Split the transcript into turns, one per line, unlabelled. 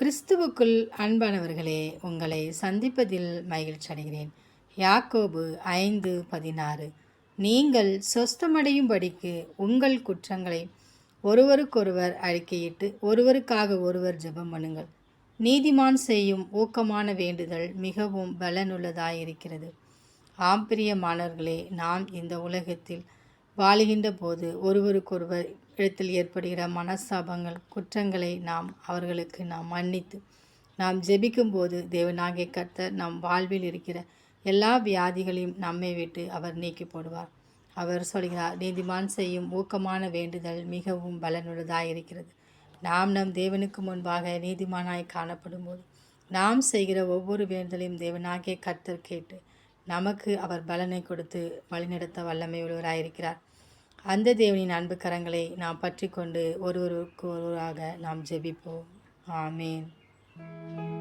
கிறிஸ்துவுக்குள் அன்பானவர்களே உங்களை சந்திப்பதில் மகிழ்ச்சி அடைகிறேன் யாக்கோபு ஐந்து பதினாறு நீங்கள் சொஸ்தமடையும்படிக்கு உங்கள் குற்றங்களை ஒருவருக்கொருவர் அறிக்கையிட்டு ஒருவருக்காக ஒருவர் ஜெபம் பண்ணுங்கள் நீதிமான் செய்யும் ஊக்கமான வேண்டுதல் மிகவும் பலனுள்ளதாயிருக்கிறது மாணவர்களே நாம் இந்த உலகத்தில் வாழுகின்ற போது ஒருவருக்கொருவர் இடத்தில் ஏற்படுகிற மனஸ்தாபங்கள் குற்றங்களை நாம் அவர்களுக்கு நாம் மன்னித்து நாம் ஜெபிக்கும்போது தேவனாகிய கர்த்தர் நம் வாழ்வில் இருக்கிற எல்லா வியாதிகளையும் நம்மை விட்டு அவர் நீக்கி போடுவார் அவர் சொல்கிறார் நீதிமான் செய்யும் ஊக்கமான வேண்டுதல் மிகவும் பலனுள்ளதாக இருக்கிறது நாம் நம் தேவனுக்கு முன்பாக நீதிமானாய் காணப்படும் போது நாம் செய்கிற ஒவ்வொரு வேண்டுதலையும் தேவனாகிய கர்த்தர் கேட்டு நமக்கு அவர் பலனை கொடுத்து வழிநடத்த வல்லமை உள்ளவராயிருக்கிறார் அந்த தேவனின் அன்பு கரங்களை நாம் பற்றி கொண்டு ஒருவருக்கு ஒருவராக நாம் ஜெபிப்போம் ஆமேன்